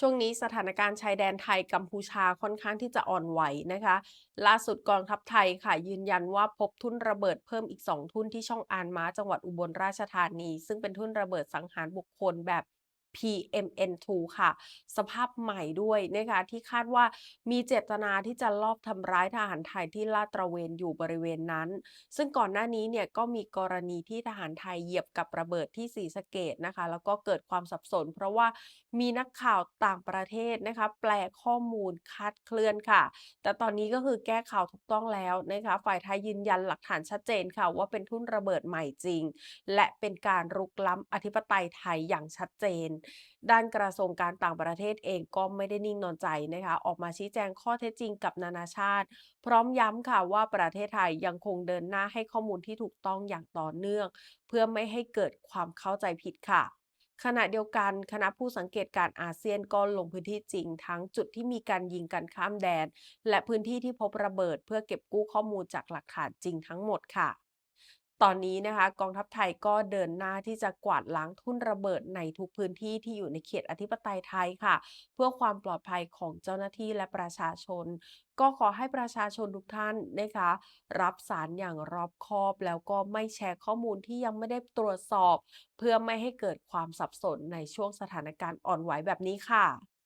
ช่วงนี้สถานการณ์ชายแดนไทยกัมพูชาค่อนข้างที่จะอ่อนไหวนะคะ ล่าสุดกองทัพไทยค่ะยืนยันว่าพบทุ่นระเบิดเพิ่มอีก 2 ทุ่นที่ช่องอานม้าจังหวัดอุบลราชธานี ซึ่งเป็นทุ่นระเบิดสังหารบุคคลแบบ PMN2 ค่ะ สภาพใหม่ด้วยนะคะที่คาดว่ามีเจตนาที่จะลอบทำร้ายทหารไทยที่ลาดตระเวนอยู่บริเวณนั้น ซึ่งก่อนหน้านี้เนี่ยก็มีกรณีที่ทหารไทยเหยียบกับระเบิดที่ศรีสะเกดนะคะ แล้วก็เกิดความสับสน เพราะว่ามีนักข่าวต่างประเทศนะคะ แปลข้อมูลคาดเคลื่อนค่ะ แต่ตอนนี้ก็คือแก้ข่าวถูกต้องแล้วนะคะฝ่ายไทยยืนยันหลักฐานชัดเจนค่ะ ว่าเป็นทุ่นระเบิดใหม่จริง และเป็นการรุกล้ำอธิปไตยไทยอย่างชัดเจนด้านกระทรวงการต่างประเทศเองก็ไม่ได้นิ่งนอนใจนะคะ ออกมาชี้แจงข้อเท็จจริงกับนานาชาติ พร้อมย้ำค่ะว่าประเทศไทยยังคงเดินหน้าให้ข้อมูลที่ถูกต้องอย่างต่อเนื่อง เพื่อไม่ให้เกิดความเข้าใจผิดค่ะขณะเดียวกันคณะผู้สังเกตการณ์อาเซียนก็ลงพื้นที่จริง ทั้งจุดที่มีการยิงกันข้ามแดน และพื้นที่ที่พบระเบิดเพื่อเก็บกู้ข้อมูลจากหลักฐานจริงทั้งหมดค่ะ ตอนนี้นะคะกองทัพไทยก็เดินหน้าที่จะกวาดล้างทุ่นระเบิดในทุกพื้นที่ที่อยู่ในเขตอธิปไตยไทยค่ะ เพื่อความปลอดภัยของเจ้าหน้าที่และประชาชน ก็ขอให้ประชาชนทุกท่านนะคะ รับสารอย่างรอบคอบแล้วก็ไม่แชร์ข้อมูลที่ยังไม่ได้ตรวจสอบ เพื่อไม่ให้เกิดความสับสนในช่วงสถานการณ์อ่อนไหวแบบนี้ค่ะ